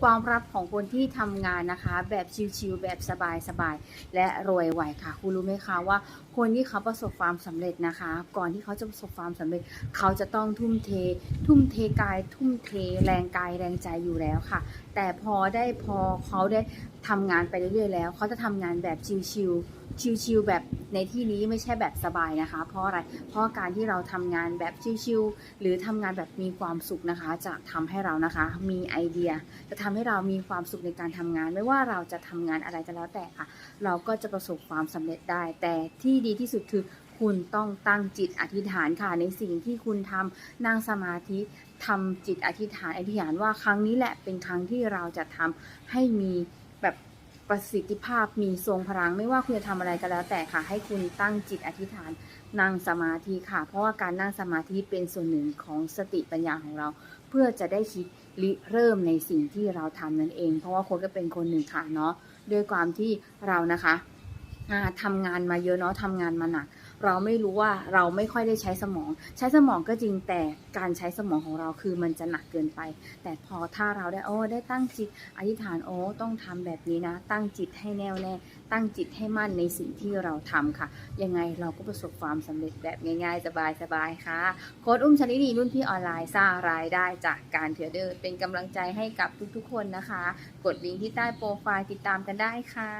ความรับของคนที่ทำงานนะคะ แบบชิลๆแบบสบายๆและรวยไหวค่ะ คุณรู้ไหมคะว่า คนที่เขาประสบความสำเร็จนะคะ ก่อนที่เขาจะประสบความสำเร็จ เขาจะต้องทุ่มเท ทุ่มเทกาย ทุ่มเทแรงกายแรงใจอยู่แล้วค่ะ แต่พอได้พอเขาได้ทำงานไปเรื่อยๆแล้ว เขาจะทำงานแบบชิลๆ ชิลๆแบบในที่นี้ไม่ใช่แบบสบายนะคะ เพราะอะไร เพราะการที่เราทำงานแบบชิลๆหรือทำงานแบบมีความสุขนะคะ จะทำให้เรานะคะ มีไอเดีย จะทำให้เรามีความสุขในการทำงาน ไม่ว่าเราจะทำงานอะไรก็แล้วแต่ค่ะ เราก็จะประสบความสำเร็จได้ แต่ที่ดีที่สุดคือคุณต้องตั้งจิตอธิษฐานค่ะในสิ่งที่คุณทำนั่งสมาธิทำจิตอธิษฐานอธิษฐานว่าครั้งนี้แหละเป็นครั้งที่เราจะทำให้มีแบบ ประสิทธิภาพมีทรงพลัง ไม่ว่าคุณจะทำอะไรก็แล้ว แต่ค่ะ ให้คุณตั้งจิตอธิษฐานนั่งสมาธิค่ะ เพราะว่าการนั่งสมาธิเป็นส่วนหนึ่งของสติปัญญาของเรา เพื่อจะได้คิดริเริ่มในสิ่งที่เราทำนั่นเอง เพราะว่าคนก็เป็นคนหนึ่งค่ะเนาะด้วยความที่เรานะคะทำทำงานมาเยอะเนาะทำงานมาหนัก เราไม่รู้ว่าเราไม่ค่อยได้ใช้สมอง ใช้สมองก็จริงแต่การใช้สมองของเราคือมันจะหนักเกินไป แต่พอถ้าเราได้โอ้ได้ตั้งจิตอธิษฐานโอ้ต้องทำแบบนี้นะ ตั้งจิตให้แน่วแน่ตั้งจิตให้มั่นในสิ่งที่เราทำค่ะ ยังไงเราก็ประสบความสำเร็จแบบง่ายๆ สบายๆค่ะโค้ดอุ้มชนิดีรุ่นพี่ออนไลน์สร้างรายได้จากการเทรดเดอร์เป็นกำลังใจให้กับทุกๆคนนะคะ กดลิงก์ที่ใต้โปรไฟล์ติดตามกันได้ค่ะ